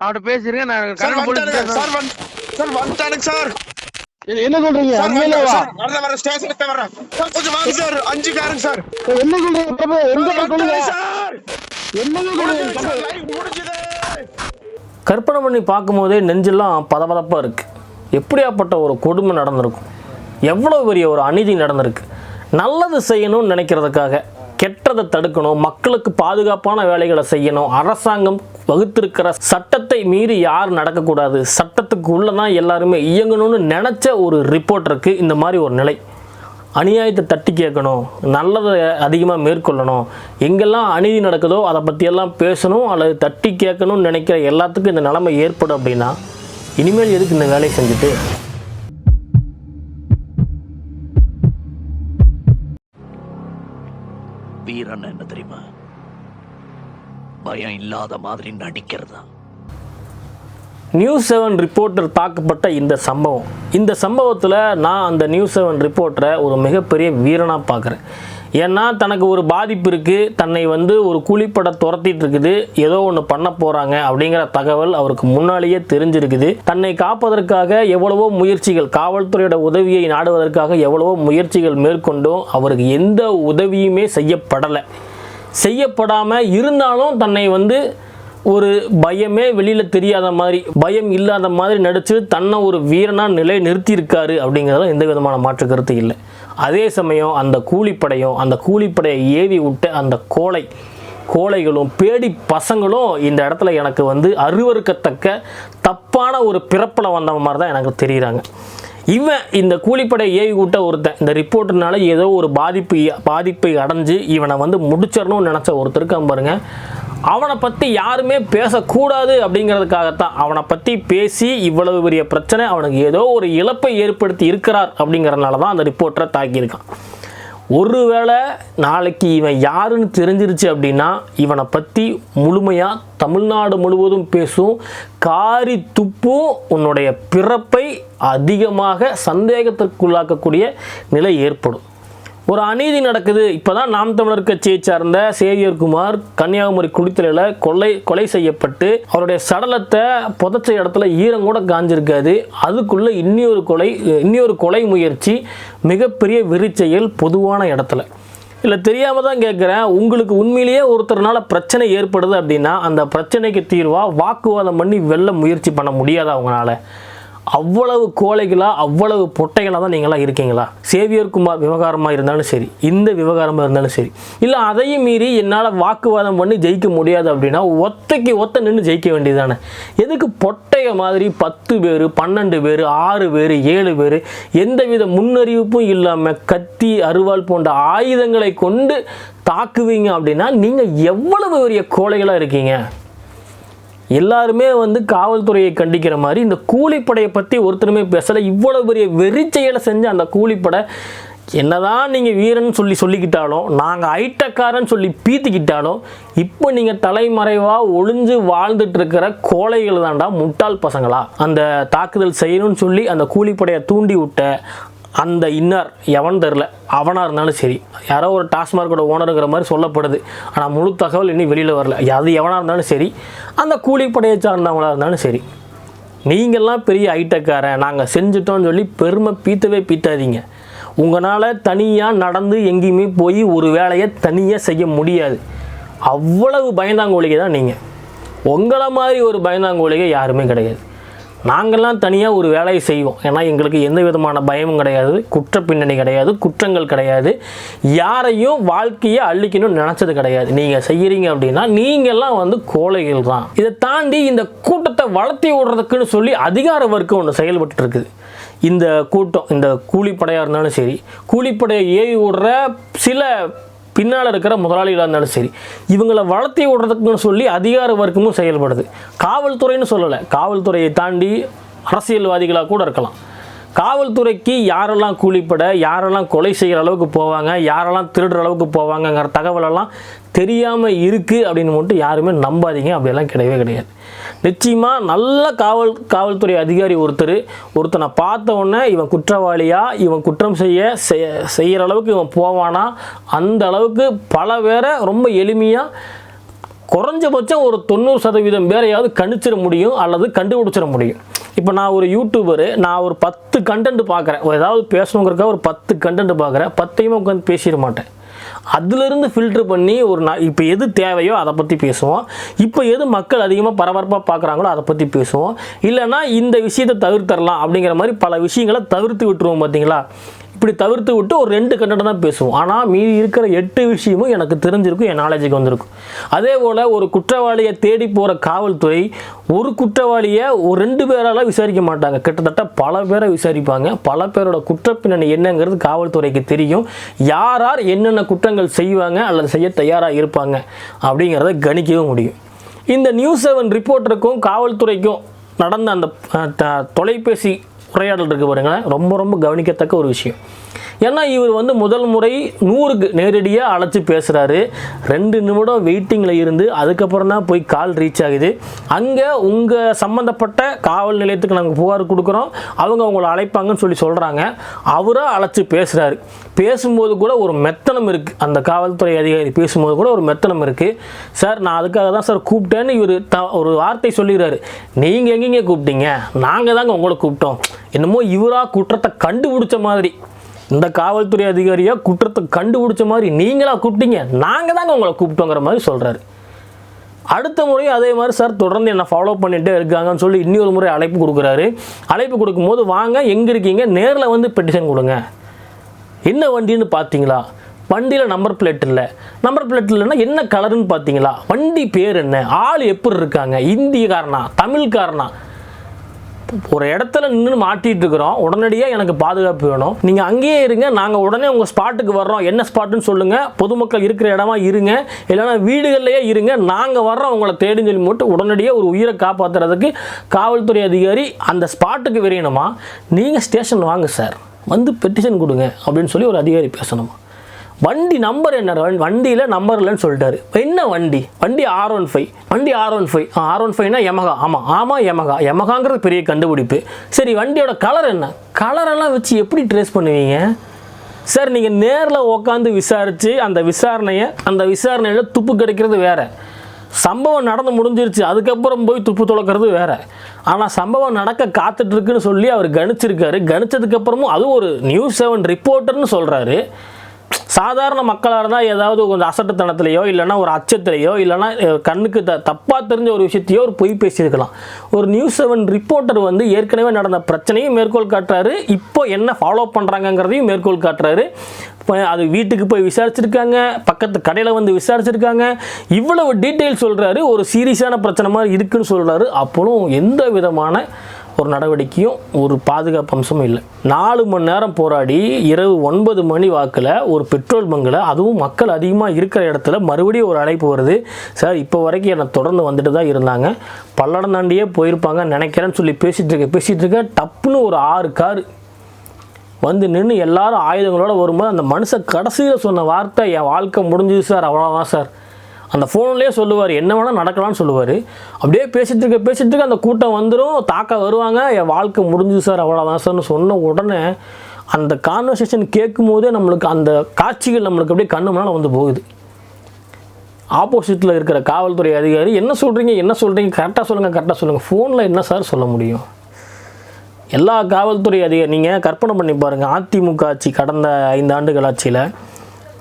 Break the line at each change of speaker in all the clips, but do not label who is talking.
அவட்ட பேசிருங்க நான்
சார் வந்துட்டானுங்க. சார்
என்ன- சொல்றீங்க?
வரத வர ஸ்டேஷனுக்கு சார். கொஞ்சம் வாங்க சார். அஞ்சு காருங்க சார்.
என்ன சொல்றீங்க? சொல்லுங்க
வந்துட்டானுங்க சார்
என்னங்க சொல்றீங்க?
கற்பனை பண்ணி பார்க்கும்போதே நெஞ்செல்லாம் பதபதப்பாக இருக்குது எப்படியாப்பட்ட ஒரு கொடுமை நடந்திருக்கும்? எவ்வளோ பெரிய ஒரு அநீதி நடந்திருக்கு? நல்லது செய்யணும்னு நினைக்கிறதுக்காக கெட்டதை தடுக்கணும் மக்களுக்கு பாதுகாப்பான வேலைகளை செய்யணும் அரசாங்கம் வகுத்திருக்கிற சட்டத்தை மீறி யார் நடக்கக்கூடாது சட்டத்துக்கு உள்ளே தான் எல்லாருமே இயங்கணும்னு நினச்ச ஒரு ரிப்போர்ட்டருக்கு இந்த மாதிரி ஒரு நிலை. அநியாயத்தை தட்டி கேட்கணும் நல்லதை அதிகமாக மேற்கொள்ளணும். எங்கெல்லாம் அநீதி நடக்குதோ அதை பற்றியெல்லாம் பேசணும் அல்லது தட்டி கேட்கணும்னு நினைக்கிற எல்லாத்துக்கும் இந்த நிலைமை ஏற்படும் அப்படின்னா இனிமேல் எதுக்கு இந்த வேலையை செஞ்சுட்டு
வீரன் என்ன தெரியுமா? பயம் இல்லாத மாதிரி நடிக்கிறதா?
நியூஸ் செவன் ரிப்போர்ட்டர் தாக்கப்பட்ட இந்த சம்பவம். இந்த சம்பவத்தில் நான் அந்த நியூஸ் செவன் ரிப்போர்ட்டரை ஒரு மிகப்பெரிய வீரனாக பார்க்குறேன் ஏன்னா தனக்கு ஒரு பாதிப்பு இருக்குது தன்னை வந்து ஒரு குழிப்பட துரத்திட்டு இருக்குது. ஏதோ ஒன்று பண்ண போகிறாங்க அப்படிங்கிற தகவல் அவருக்கு முன்னாலேயே தெரிஞ்சிருக்குது. தன்னை காப்பதற்காக எவ்வளவோ முயற்சிகள் காவல்துறையோட உதவியை நாடுவதற்காக எவ்வளவோ முயற்சிகள் மேற்கொண்டும் அவருக்கு எந்த உதவியுமே செய்யப்படலை. செய்யப்படாமல் இருந்தாலும் தன்னை வந்து ஒரு பயமே வெளியில் தெரியாத மாதிரி பயம் இல்லாத மாதிரி நடித்து தன்னை ஒரு வீரனாக நிலை நிறுத்தியிருக்காரு அப்படிங்கிறதுல எந்த விதமான மாற்று கருத்து இல்லை. அதே சமயம் அந்த கூலிப்படையும் அந்த கூலிப்படையை ஏவி விட்ட அந்த கோலை கோழைகளும் பேடி பசங்களும் இந்த இடத்துல எனக்கு வந்து அருவருக்கத்தக்க தப்பான ஒரு பிறப்பில் வந்த மாதிரி தான் எனக்கு தெரிகிறாங்க இவன் இந்த கூலிப்படை ஏவி விட்ட ஒருத்தன் இந்த ரிப்போர்ட்னால ஏதோ ஒரு பாதிப்பு பாதிப்பை அடைஞ்சு இவனை வந்து முடிச்சிடணும்னு நினச்ச ஒருத்தருக்கான் பாருங்கள் அவனை பற்றி யாருமே பேசக்கூடாது அப்படிங்கிறதுக்காகத்தான். அவனை பற்றி பேசி இவ்வளவு பெரிய பிரச்சனை அவனுக்கு ஏதோ ஒரு இழப்பை ஏற்படுத்தி இருக்கிறார் அப்படிங்கிறதுனால தான் அந்த ரிப்போர்ட்டரை தாக்கியிருக்கான். ஒருவேளை நாளைக்கு இவன் யாருன்னு தெரிஞ்சிருச்சு அப்படின்னா இவனை பற்றி முழுமையாக தமிழ்நாடு முழுவதும் பேசும் காரி துப்பும் உன்னுடைய பிறப்பை அதிகமாக சந்தேகத்திற்குள்ளாக்கக்கூடிய நிலை ஏற்படும். ஒரு அநீதி நடக்குது. இப்போ தான் நாம் தமிழர் கட்சியை சார்ந்த சேவியர் குமார் கன்னியாகுமரி குடித்தலையில் கொலை கொலை செய்யப்பட்டு அவருடைய சடலத்தை புதைச்ச இடத்துல ஈரம் கூட காஞ்சிருக்காது. அதுக்குள்ளே இன்னியொரு கொலை இன்னியொரு கொலை முயற்சி மிகப்பெரிய வெறிச்செயல் பொதுவான இடத்துல. இல்லை தெரியாமல் தான் கேட்குறேன் உங்களுக்கு உண்மையிலேயே ஒருத்தர்னால பிரச்சனை ஏற்படுது அப்படின்னா அந்த பிரச்சனைக்கு தீர்வாக வாக்குவாதம் பண்ணி வெல்ல முயற்சி பண்ண முடியாது அவங்களால அவ்வளவு கோழைகளாக அவ்வளவு பொட்டைகளாக தான் நீங்களாம் இருக்கீங்களா? சேவியர் குமார் விவகாரமாக இருந்தாலும் சரி இந்த விவகாரமாக இருந்தாலும் சரி. இல்லை அதையும் மீறி என்னால் வாக்குவாதம் பண்ணி ஜெயிக்க முடியாது அப்படின்னா ஒத்தைக்கு ஒத்த நின்று ஜெயிக்க வேண்டியதானே எதுக்கு பொட்டைய மாதிரி பத்து பேர் பன்னெண்டு பேர் ஆறு பேர் ஏழு பேர் எந்தவித முன்னறிவிப்பும் இல்லாமல் கத்தி அருவாள் போன்ற ஆயுதங்களை கொண்டு தாக்குவீங்க அப்படின்னா நீங்கள் எவ்வளவு பெரிய கோழைகளாக இருக்கீங்க? எல்லாருமே வந்து காவல்துறையை கண்டிக்கிற மாதிரி இந்த கூலிப்படையை பற்றி ஒருத்தருமே பேசலை. இவ்வளோ பெரிய வெறிச்செயலை செஞ்ச அந்த கூலிப்படை என்னதான் நீங்கள் வீரன் சொல்லி சொல்லிக்கிட்டாலும் நாங்கள் ஐட்டக்காரன் சொல்லி பீத்திக்கிட்டாலும் இப்போ நீங்கள் தலைமறைவாக ஒளிஞ்சு வாழ்ந்துட்டு இருக்கிற கோழைகள் தாண்டா முட்டாள் பசங்களா? அந்த தாக்குதல் செய்யணும்னு சொல்லி அந்த கூலிப்படையை தூண்டி விட்ட அந்த இன்னர் எவன் தெரில அவனாக இருந்தாலும் சரி. யாரோ ஒரு டாஸ்மார்க்கோட ஓனருங்கிற மாதிரி சொல்லப்படுது. ஆனால் முழு தகவல் இன்னும் வெளியில் வரல. அது எவனாக இருந்தாலும் சரி அந்த கூலிப்படையை சார்ந்தவங்களாக இருந்தாலும் சரி. நீங்கள்லாம் பெரிய ஐட்டக்காரன் நாங்கள் செஞ்சுட்டோம்னு சொல்லி பெருமை பீத்தவே பீத்தாதீங்க. உங்களால் தனியாக நடந்து எங்கேயுமே போய் ஒரு வேலையை தனியாக செய்ய முடியாது. அவ்வளவு பயந்தாங்கோழிகை தான் நீங்கள் உங்களை மாதிரி ஒரு பயந்தாங்கோழிகை யாருமே கிடையாது. நாங்கள்லாம் தனியாக ஒரு வேலையை செய்வோம். ஏன்னா எங்களுக்கு எந்த விதமான பயமும் கிடையாது குற்ற பின்னணி கிடையாது குற்றங்கள் கிடையாது. யாரையும் வாழ்க்கையை அழிக்கணும்னு நினச்சது கிடையாது. நீங்கள் செய்கிறீங்க அப்படின்னா நீங்கள்லாம் வந்து கோழைகள் தான். இதை தாண்டி இந்த கூட்டத்தை வளர்த்தி விடுறதுக்குன்னு சொல்லி அதிகார வர்க்கம் ஒன்று செயல்பட்டு இருக்குது. இந்த கூட்டம் இந்த கூலிப்படையாக இருந்தாலும் சரி கூலிப்படையை ஏவி விடுற சில பின்னால் இருக்கிற முதலாளிகளாக இருந்தாலும் சரி இவங்களை வளர்த்தி விடுறதுக்குன்னு சொல்லி அதிகார வர்க்கமும் செயல்படுது. காவல்துறைன்னு சொல்லலை. காவல்துறையை தாண்டி அரசியல்வாதிகளாக கூட இருக்கலாம். காவல்துறைக்கு யாரெல்லாம் கூலிப்பட யாரெல்லாம் கொலை செய்கிற அளவுக்கு போவாங்க யாரெல்லாம் திருடுற அளவுக்கு போவாங்கங்கிற தகவலெல்லாம் தெரியாமல் இருக்குது அப்படின்னு மட்டும் யாருமே நம்பாதீங்க. அப்படியெல்லாம் கிடையவே கிடையாது. நிச்சயமாக நல்ல காவல் காவல்துறை அதிகாரி ஒருத்தர் ஒருத்தனை பார்த்த உடனே இவன் குற்றவாளியா இவன் குற்றம் செய்ய செய்கிற அளவுக்கு இவன் போவானா அந்த அளவுக்கு பல பேரை ரொம்ப எளிமையாக குறைஞ்சபட்சம் ஒரு தொண்ணூறு சதவீதம் பேரையாவது கணிச்சிட முடியும் அல்லது கண்டுபிடிச்சிட முடியும். இப்போ நான் ஒரு யூடியூபரு நான் ஒரு பத்து கண்டென்ட் பார்க்குறேன். ஏதாவது பேசணுங்கிறக்காக ஒரு பத்து கண்டென்ட் பார்க்குறேன். பத்தையுமே உட்காந்து பேசிட மாட்டேன். அதுலேருந்து ஃபில்டர் பண்ணி ஒரு நான் இப்போ எது தேவையோ அதை பற்றி பேசுவோம். இப்போ எது மக்கள் அதிகமாக பரபரப்பாக பார்க்குறாங்களோ அதை பற்றி பேசுவோம். இல்லைன்னா இந்த விஷயத்தை தவிர்த்தரலாம் அப்படிங்கிற மாதிரி பல விஷயங்களை தவிர்த்து விட்டுருவோம் பார்த்தீங்களா இப்படி தவிர்த்து விட்டு ஒரு ரெண்டு கண்டென்ட் தான் பேசுவோம். ஆனால் மீதி இருக்கிற எட்டு விஷயமும் எனக்கு தெரிஞ்சிருக்கும் என் நாலேஜுக்கு வந்திருக்கும். அதே போல் ஒரு குற்றவாளியை தேடி போகிற காவல்துறை ஒரு குற்றவாளியை ஒரு ரெண்டு பேரால் விசாரிக்க மாட்டாங்க. கிட்டத்தட்ட பல பேரை விசாரிப்பாங்க. பல பேரோட குற்றப்பின்னணி என்னங்கிறது காவல்துறைக்கு தெரியும். யார் யார் என்னென்ன குற்றங்கள் செய்வாங்க அல்லது செய்ய தயாராக இருப்பாங்க அப்படிங்கிறத கணிக்கவும் முடியும். இந்த நியூஸ் செவன் ரிப்போர்ட்டருக்கும் காவல்துறைக்கும் நடந்த அந்த தொலைபேசி உரையாடல் இருக்குது பாருங்களேன். ரொம்ப ரொம்ப கவனிக்கத்தக்க ஒரு விஷயம். ஏன்னா இவர் வந்து முதல் முறை நூறுக்கு நேரடியாக அழைச்சி பேசுகிறாரு ரெண்டு நிமிடம் வெயிட்டிங்கில் இருந்து அதுக்கப்புறம் தான் போய் கால் ரீச் ஆகுது. அங்கே உங்கள் சம்மந்தப்பட்ட காவல் நிலையத்துக்கு நாங்கள் புகார் கொடுக்குறோம். அவங்க அவங்கள அழைப்பாங்கன்னு சொல்லி சொல்கிறாங்க அவராக அழைச்சி பேசுகிறாரு பேசும்போது கூட ஒரு மெத்தனம் இருக்குது அந்த காவல்துறை அதிகாரி பேசும்போது கூட ஒரு மெத்தனம் இருக்குது சார் நான் அதுக்காக தான் சார் கூப்பிட்டேன்னு இவர் த ஒரு வார்த்தை சொல்லிடுறாரு. நீங்கள் எங்கேங்க கூப்பிட்டீங்க? நாங்கள் தாங்க உங்களை கூப்பிட்டோம். என்னமோ இவராக குற்றத்தை கண்டுபிடிச்ச மாதிரி. இந்த காவல்துறை அதிகாரியாக குற்றத்தை கண்டுபிடிச்ச மாதிரி நீங்களாக கூப்பிட்டீங்க. நாங்கள் தாங்க உங்களை கூப்பிட்டோங்கிற மாதிரி சொல்கிறாரு அடுத்த முறை அதே மாதிரி சார் தொடர்ந்து என்னை ஃபாலோ பண்ணிகிட்டே இருக்காங்கன்னு சொல்லி இன்னொரு முறை அழைப்பு கொடுக்குறாரு. அழைப்பு கொடுக்கும்போது வாங்க எங்கே இருக்கீங்க? நேரில் வந்து பெட்டிஷன் கொடுங்க. என்ன வண்டின்னு பார்த்தீங்களா வண்டியில் நம்பர் பிளேட் இல்லை. நம்பர் பிளேட் இல்லைன்னா என்ன கலருன்னு பார்த்தீங்களா வண்டி பேர் என்ன? ஆள் எப்படி இருக்காங்க? இந்தியக்காரனா? தமிழ்காரனா? ஒரு இடத்துல நின்று மாட்டிட்டு இருக்கிறோம் உடனடியாக எனக்கு பாதுகாப்பு வேணும். நீங்கள் அங்கேயே இருங்க. நாங்கள் உடனே உங்கள் ஸ்பாட்டுக்கு வர்றோம். என்ன ஸ்பாட்டுன்னு சொல்லுங்கள் பொதுமக்கள் இருக்கிற இடமா இருங்க. இல்லைன்னா வீடுகள்லையே இருங்க. நாங்கள் வர்றோம். உங்களை தேடின்னு சொல்லி மட்டும் உடனடியாக ஒரு உயிரை காப்பாற்றுறதுக்கு காவல்துறை அதிகாரி அந்த ஸ்பாட்டுக்கு விரையணுமா? நீங்கள் ஸ்டேஷன் வாங்க சார் வந்து பெட்டிஷன் கொடுங்க. அப்படின்னு சொல்லி ஒரு அதிகாரி பேசணுமா? வண்டி நம்பர் என்ன வண்டியில் நம்பர் இல்லைன்னு சொல்லிட்டாரு. என்ன வண்டி? வண்டி ஆர் ஒன் ஃபைவ் வண்டி R one five R one ஃபைவ்னா Yamaha ஆமாம் ஆமாம் எமகா எமகாங்கிறது பெரிய கண்டுபிடிப்பு. சரி வண்டியோட கலர் என்ன? கலரெல்லாம் வச்சு எப்படி ட்ரேஸ் பண்ணுவீங்க? சார் நீங்கள் நேரில் உட்காந்து விசாரித்து அந்த விசாரணையை அந்த விசாரணையில் துப்பு கிடைக்கிறது வேறு. சம்பவம் நடந்து முடிஞ்சிருச்சு. அதுக்கப்புறம் போய் துப்பு துளக்கிறது வேறு. ஆனால் சம்பவம் நடக்க காத்துட்ருக்குன்னு சொல்லி அவர் கணிச்சிருக்காரு. கணிச்சதுக்கப்புறமும் அது ஒரு நியூஸ் செவன் ரிப்போர்ட்டர்னு சொல்கிறாரு சாதாரண மக்களாக இருந்தால் ஏதாவது கொஞ்சம் அசட்டுத்தனத்திலையோ இல்லைன்னா ஒரு அச்சத்திலையோ இல்லைன்னா கண்ணுக்கு த தப்பாக தெரிஞ்ச ஒரு விஷயத்தையோ ஒரு பொய் பேசியிருக்கலாம். ஒரு நியூஸ் செவன் ரிப்போர்ட்டர் வந்து ஏற்கனவே நடந்த பிரச்சனையும் மேற்கோள் காட்டுறாரு. இப்போ என்ன ஃபாலோ பண்ணுறாங்கங்கிறதையும் மேற்கோள் காட்டுறாரு. இப்போ அது வீட்டுக்கு போய் விசாரிச்சிருக்காங்க பக்கத்து கடையில் வந்து விசாரிச்சிருக்காங்க. இவ்வளவு டீட்டெயில் சொல்கிறாரு ஒரு சீரியஸான பிரச்சனை மாதிரி இருக்குன்னு சொல்கிறாரு அப்போவும் எந்த விதமான ஒரு நடவடிக்கையும் ஒரு பாதுகாப்பு அம்சமும் இல்லை. நாலு மணி நேரம் போராடி இரவு ஒன்பது மணி வாக்கில் ஒரு பெட்ரோல் பங்கில் அதுவும் மக்கள் அதிகமாக இருக்கிற இடத்துல மறுபடியும் ஒரு அழைப்பு வருது. சார் இப்போ வரைக்கும் என்னை தொடர்ந்து வந்துட்டு தான் இருந்தாங்க. பல்லடம் தாண்டியே போயிருப்பாங்க நினைக்கிறேன்னு சொல்லி பேசிகிட்டு இருக்க பேசிகிட்டு இருக்க டப்புன்னு ஒரு ஆறு கார் வந்து நின்று எல்லாரும் ஆயுதங்களோட வரும்போது அந்த மனுஷன் கடைசியில் சொன்ன வார்த்தை என் வாழ்க்கை முடிஞ்சுது சார் அவ்வளோதான் சார். அந்த ஃபோன்லேயே சொல்லுவார் என்ன வேணால் நடக்கலாம்னு சொல்லுவார். அப்படியே பேசிட்டுருக்க இருக்க இருக்க அந்த கூட்டம் வந்துடும் தாக்க வருவாங்க. என் வாழ்க்கை முடிஞ்சு சார் அவ்வளோதான் சார்னு சொன்ன உடனே அந்த கான்வர்சேஷன் கேட்கும் போதே நம்மளுக்கு அந்த காட்சிகள் நம்மளுக்கு அப்படியே கண்ணு முன்னால் வந்து போகுது. ஆப்போசிட்டில் இருக்கிற காவல்துறை அதிகாரி என்ன சொல்கிறீங்க என்ன சொல்கிறீங்க கரெக்டாக சொல்லுங்கள் கரெக்டாக சொல்லுங்கள் ஃபோனில் என்ன சார் சொல்ல முடியும்? எல்லா காவல்துறை அதிகாரி நீங்கள் கற்பனை பண்ணி பாருங்கள் அதிமுக ஆட்சி கடந்த ஐந்து ஆண்டுகள் ஆட்சியில்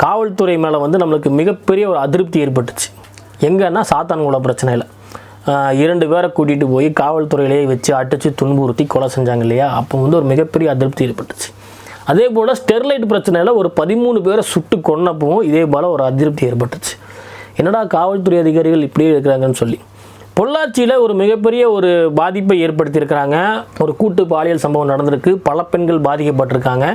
காவல்துறை மேலே வந்து நம்மளுக்கு மிகப்பெரிய ஒரு அதிருப்தி ஏற்பட்டுச்சு. எங்கன்னா சாத்தான்குள பிரச்சனையில். இரண்டு பேரை கூட்டிகிட்டு போய் காவல்துறையிலேயே வச்சு அடித்து துன்புறுத்தி கொலை செஞ்சாங்க இல்லையா? அப்போ வந்து ஒரு மிகப்பெரிய அதிருப்தி ஏற்பட்டுச்சு. அதே போல் ஸ்டெர்லைட் பிரச்சனையில் ஒரு பதிமூணு பேரை சுட்டு கொன்னப்பவும் இதே போல் ஒரு அதிருப்தி ஏற்பட்டுச்சு. என்னடா காவல்துறை அதிகாரிகள் இப்படியே இருக்கிறாங்கன்னு சொல்லி. பொள்ளாச்சியில் ஒரு மிகப்பெரிய ஒரு பாதிப்பை ஏற்படுத்தியிருக்கிறாங்க. ஒரு கூட்டு பாலியல் சம்பவம் நடந்திருக்கு. பல பெண்கள் பாதிக்கப்பட்டிருக்காங்க.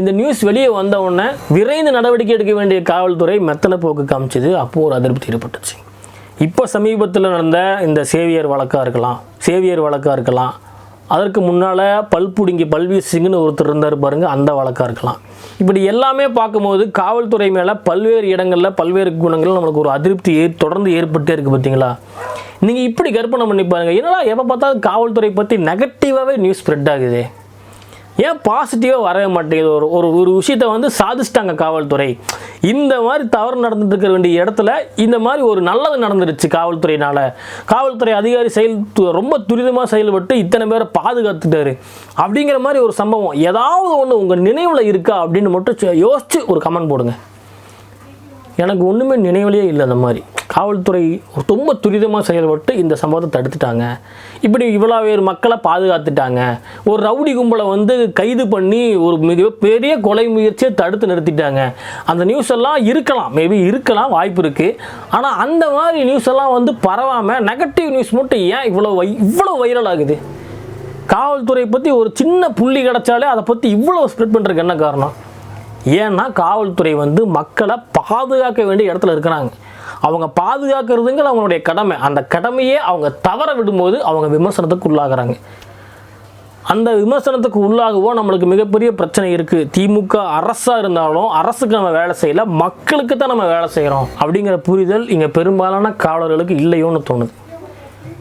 இந்த நியூஸ் வெளியே வந்த உடனே விரைந்து நடவடிக்கை எடுக்க வேண்டிய காவல்துறை மெத்தன போக்கு காமிச்சது. அப்போது ஒரு அதிருப்தி ஏற்பட்டுச்சு. இப்போ சமீபத்தில் நடந்த இந்த சேவியர் வழக்காக இருக்கலாம். சேவியர் வழக்காக இருக்கலாம். அதற்கு முன்னால் பல்புடுங்கி பல்வீர் சிங்னு ஒருத்தர் இருந்தார் பாருங்கள் அந்த வழக்காக இருக்கலாம். இப்படி எல்லாமே பார்க்கும்போது காவல்துறை மேலே பல்வேறு இடங்களில் பல்வேறு குணங்கள் நம்மளுக்கு ஒரு அதிருப்தி ஏ தொடர்ந்து ஏற்பட்டே இருக்குது பார்த்தீங்களா நீங்கள் இப்படி கற்பனை பண்ணி பாருங்கள் என்னடா எப்போ பார்த்தாலும் காவல்துறை பற்றி நெகட்டிவாகவே நியூஸ் ஸ்ப்ரெட் ஆகுது. ஏன் பாசிட்டிவாக வரவே மாட்டேங்குது? ஒரு ஒரு ஒரு விஷயத்த வந்து சாதிச்சிட்டாங்க காவல்துறை. இந்த மாதிரி தவறு நடந்துட்டு இருக்க வேண்டிய இடத்துல இந்த மாதிரி ஒரு நல்லது நடந்துருச்சு காவல்துறையினால. காவல்துறை அதிகாரி செயல் ரொம்ப துரிதமாக செயல்பட்டு இத்தனை பேரை பாதுகாத்துட்டாரு. அப்படிங்கிற மாதிரி ஒரு சம்பவம் ஏதாவது ஒன்று உங்கள் நினைவில் இருக்கா அப்படின்னு மட்டும் யோசித்து ஒரு கமெண்ட் போடுங்க. எனக்கு ஒன்றுமே நினைவிலேயே இல்லை அந்த மாதிரி. காவல்துறை ரொம்ப துரிதமாக செயல்பட்டு இந்த சம்பவத்தை தடுத்துட்டாங்க. இப்படி இவ்வளோ பேர் மக்களை பாதுகாத்துட்டாங்க. ஒரு ரவுடி கும்பலை வந்து கைது பண்ணி ஒரு மிகப்பெரிய கொலை முயற்சியை தடுத்து நிறுத்திட்டாங்க. அந்த நியூஸ் எல்லாம் இருக்கலாம். மேபி இருக்கலாம் வாய்ப்பு இருக்குது ஆனால் அந்த மாதிரி நியூஸ் எல்லாம் வந்து பரவாமல் நெகட்டிவ் நியூஸ் மட்டும் ஏன் இவ்வளோ வை இவ்வளோ வைரல் ஆகுது? காவல்துறை பற்றி ஒரு சின்ன புள்ளி கிடச்சாலே அதை பற்றி இவ்வளோ ஸ்ப்ரெட் பண்ணுறதுக்கு என்ன காரணம்? ஏன்னா காவல்துறை வந்து மக்களை பாதுகாக்க வேண்டிய இடத்துல இருக்கிறாங்க. அவங்க பாதுகாக்கிறதுங்கிற அவங்களுடைய கடமை. அந்த கடமையே அவங்க தவற விடும்போது அவங்க விமர்சனத்துக்கு உள்ளாகிறாங்க. அந்த விமர்சனத்துக்கு உள்ளாகவோ நம்மளுக்கு மிகப்பெரிய பிரச்சனை இருக்குது திமுக அரசாக இருந்தாலும் அரசுக்கு நம்ம வேலை செய்யல மக்களுக்கு தான் நம்ம வேலை செய்கிறோம் அப்படிங்கிற புரிதல் இங்கே பெரும்பாலான காவலர்களுக்கு இல்லையோன்னு தோணுது.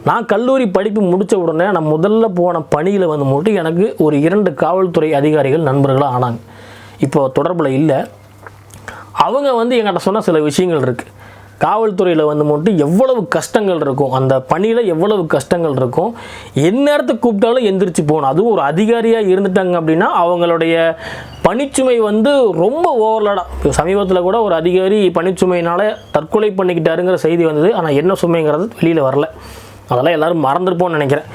நான் கல்லூரி படிப்பு முடித்த உடனே நான் முதல்ல போன பணியில் வந்து மட்டும் எனக்கு ஒரு இரண்டு காவல்துறை அதிகாரிகள் நண்பர்களாக ஆனாங்க. இப்போ தொடர்பில் இல்லை. அவங்க வந்து எங்கிட்ட சொன்ன சில விஷயங்கள் இருக்குது காவல்துறையில் வந்து மட்டும் எவ்வளவு கஷ்டங்கள் இருக்கும் அந்த பணியில் எவ்வளவு கஷ்டங்கள் இருக்கும் எந்நேரத்துக்கு கூப்பிட்டாலும் எந்திரிச்சு போகணும். அதுவும் ஒரு அதிகாரியாக இருந்துட்டாங்க அப்படின்னா அவங்களுடைய பணிச்சுமை வந்து ரொம்ப ஓவர்லடாக சமீபத்தில் கூட ஒரு அதிகாரி பணிச்சுமையினால் தற்கொலை பண்ணிக்கிட்டாருங்கிற செய்தி வந்தது. ஆனால் என்ன சுமைங்கிறது வெளியில் வரல. அதெல்லாம் எல்லோரும் மறந்துருப்போம்னு நினைக்கிறேன்.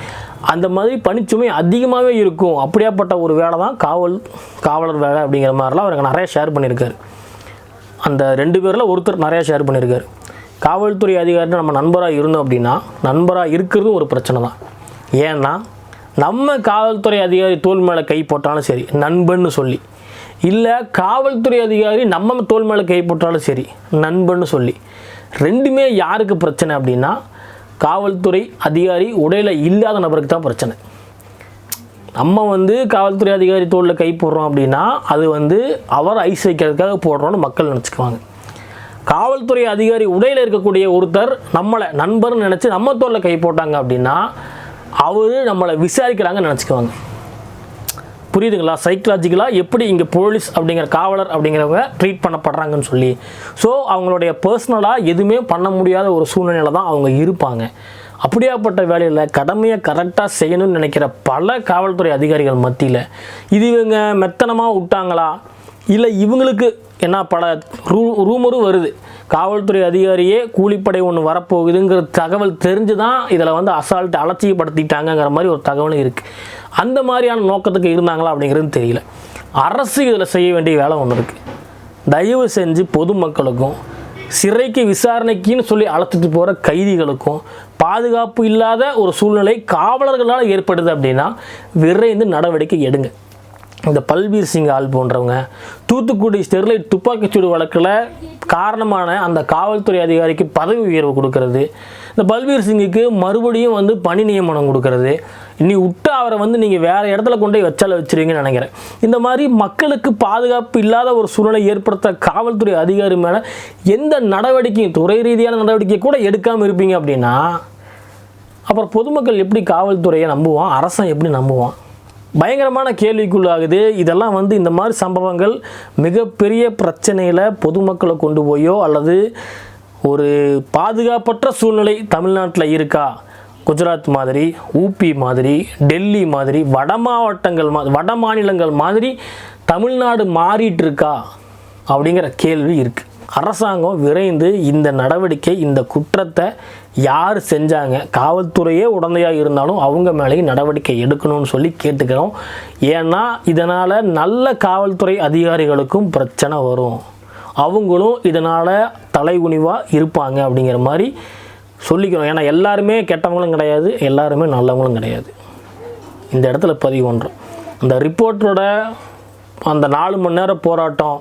அந்த மாதிரி பணிச்சுமை அதிகமாகவே இருக்கும். அப்படியாப்பட்ட ஒரு வேலை தான் காவல் காவலர் வேலை அப்படிங்கிற மாதிரிலாம் அவருக்கு நிறைய ஷேர் பண்ணியிருக்காரு. அந்த ரெண்டு பேரில் ஒருத்தர் நிறையா ஷேர் பண்ணியிருக்காரு காவல்துறை அதிகாரி நம்ம நண்பராக இருந்தோம் அப்படின்னா நண்பராக இருக்கிறதும் ஒரு பிரச்சனை தான். ஏன்னா நம்ம காவல்துறை அதிகாரி தோல் மேலே கை போட்டாலும் சரி நண்பன்னு சொல்லி. இல்லை காவல்துறை அதிகாரி நம்ம தோல் மேலே கை போட்டாலும் சரி நண்பன்னு சொல்லி. ரெண்டுமே யாருக்கு பிரச்சனை அப்படின்னா காவல்துறை அதிகாரி உடையில் இல்லாத நபருக்கு தான் பிரச்சனை. நம்ம வந்து காவல்துறை அதிகாரி தோளில் கை போடுறோம் அப்படின்னா அது வந்து அவர் ஐஸ் வைக்கிறதுக்காக போடுறோன்னு மக்கள் நினச்சிக்குவாங்க. காவல்துறை அதிகாரி உடையில் இருக்கக்கூடிய ஒருத்தர் நம்மளை நண்பர்னு நினச்சி நம்ம தோளில் கை போட்டாங்க அப்படின்னா அவர் நம்மளை விசாரிக்கிறாங்கன்னு நினச்சிக்குவாங்க. புரியுதுங்களா? சைக்கலாஜிக்கலாக எப்படி இங்கே போலீஸ் அப்படிங்கிற காவலர் அப்படிங்கிறவங்க ட்ரீட் பண்ணப்படுறாங்கன்னு சொல்லி. ஸோ அவங்களுடைய பர்சனலாக எதுவுமே பண்ண முடியாத ஒரு சூழ்நிலையில் தான் அவங்க இருப்பாங்க. அப்படியாப்பட்ட வேலையில் கடமையை கரெக்டாக செய்யணும்னு நினைக்கிற பல காவல்துறை அதிகாரிகள் மத்தியில் இது இவங்க மெத்தனமாக விட்டாங்களா? இல்லை இவங்களுக்கு என்ன பல ரூ ரூமரும் வருது. காவல்துறை அதிகாரியே கூலிப்படை ஒன்று வரப்போகுதுங்கிற தகவல் தெரிஞ்சு தான் இதில் வந்து அசால்ட்டு அலட்சியப்படுத்திட்டாங்கங்கிற மாதிரி ஒரு தகவலும் இருக்குது அந்த மாதிரியான நோக்கத்துக்கு இருந்தாங்களா அப்படிங்கிறது தெரியல. அரசு இதில் செய்ய வேண்டிய வேலை ஒன்று இருக்குது தயவு செஞ்சு பொதுமக்களுக்கும் சிறைக்கு விசாரணைக்குன்னு சொல்லி அழைச்சிட்டு போகிற கைதிகளுக்கும் பாதுகாப்பு இல்லாத ஒரு சூழ்நிலை காவலர்களால் ஏற்படுது அப்படின்னா விரைந்து நடவடிக்கை எடுங்க. இந்த பல்பீர் சிங் ஆள் போன்றவங்க தூத்துக்குடி ஸ்டெர்லைட் துப்பாக்கிச்சூடு வழக்கில் காரணமான அந்த காவல்துறை அதிகாரிக்கு பதவி உயர்வு கொடுக்கறது. இந்த பல்பீர் சிங்குக்கு மறுபடியும் வந்து பணி நியமனம் கொடுக்கறது. நீ விட்டா அவரை வந்து நீங்கள் வேறு இடத்துல கொண்டு போய் வச்சால வச்சிருவீங்கன்னு நினைக்கிறேன். இந்த மாதிரி மக்களுக்கு பாதுகாப்பு இல்லாத ஒரு சூழ்நிலை ஏற்படுத்த காவல்துறை அதிகாரி மேலே எந்த நடவடிக்கையும் துறை ரீதியான நடவடிக்கை கூட எடுக்காமல் இருப்பீங்க அப்படின்னா அப்புறம் பொதுமக்கள் எப்படி காவல்துறையை நம்புவான்? அரசன் எப்படி நம்புவான்? பயங்கரமான கேள்விக்குள்ளாகுது. இதெல்லாம் வந்து இந்த மாதிரி சம்பவங்கள் மிகப்பெரிய பிரச்சனையில் பொதுமக்களை கொண்டு போயோ அல்லது ஒரு பாதுகாப்பற்ற சூழ்நிலை தமிழ்நாட்டில் இருக்கா? குஜராத் மாதிரி ஊபி மாதிரி டெல்லி மாதிரி வட மாவட்டங்கள் மா வட மாநிலங்கள் மாதிரி தமிழ்நாடு மாறிட்டு இருக்கா? அப்படிங்கிற கேள்வி இருக்குது அரசாங்கம் விரைந்து இந்த நடவடிக்கை இந்த குற்றத்தை யார் செஞ்சாங்க? காவல்துறையே உடந்தையாக இருந்தாலும் அவங்க மேலேயும் நடவடிக்கை எடுக்கணும்னு சொல்லி கேட்டுக்கிறோம். ஏன்னா இதனால் நல்ல காவல்துறை அதிகாரிகளுக்கும் பிரச்சனை வரும். அவங்களும் இதனால் தலைகுனிவாக இருப்பாங்க அப்படிங்கிற மாதிரி சொல்லிக்கிறோம். ஏன்னா எல்லாருமே கெட்டவங்களும் கிடையாது எல்லாருமே நல்லவங்களும் கிடையாது. இந்த இடத்துல பதிவு பண்ணுறோம் அந்த ரிப்போர்ட்டோட அந்த நாலு மணி நேரம் போராட்டம்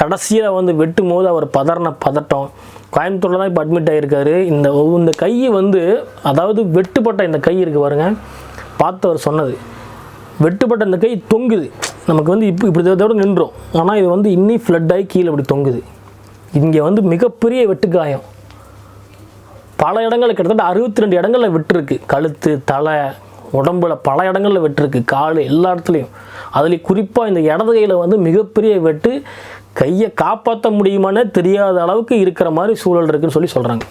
கடைசியில் வந்து வெட்டும் போது அவர் பதறின பதட்டம். கோயம்புத்தூரில் தான் இப்போ அட்மிட் ஆகியிருக்காரு இந்த இந்த கை வந்து அதாவது வெட்டுப்பட்ட இந்த கை இருக்குது பாருங்க. பார்த்தவர் சொன்னது. வெட்டுப்பட்ட இந்த கை தொங்குது. நமக்கு வந்து இப்போ இப்படி இதோட நின்றோம். ஆனால் இது வந்து இன்னி ஃப்ளட் ஆகி கீழே இப்படி தொங்குது. இங்கே வந்து மிகப்பெரிய வெட்டுக்காயம் பல இடங்களில் கிட்டத்தட்ட அறுபத்தி ரெண்டு இடங்களில் வெட்டிருக்கு. கழுத்து தலை உடம்புல பல இடங்களில் வெட்டிருக்கு. கால் எல்லா இடத்துலையும். அதுலேயும் குறிப்பாக இந்த இடது கையில் வந்து மிகப்பெரிய வெட்டு கையை காப்பாற்ற முடியுமானே தெரியாத அளவுக்கு இருக்கிற மாதிரி சூழல் இருக்குன்னு சொல்லி சொல்கிறாங்க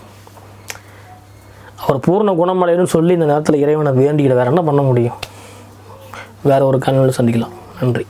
அவர் பூர்ண குணமடையணும்னு சொல்லி இந்த நேரத்தில் இறைவனை வேண்டிக்கிட வேறு என்ன பண்ண முடியும்? வேறு ஒரு கண்ணில் சந்திக்கலாம். நன்றி.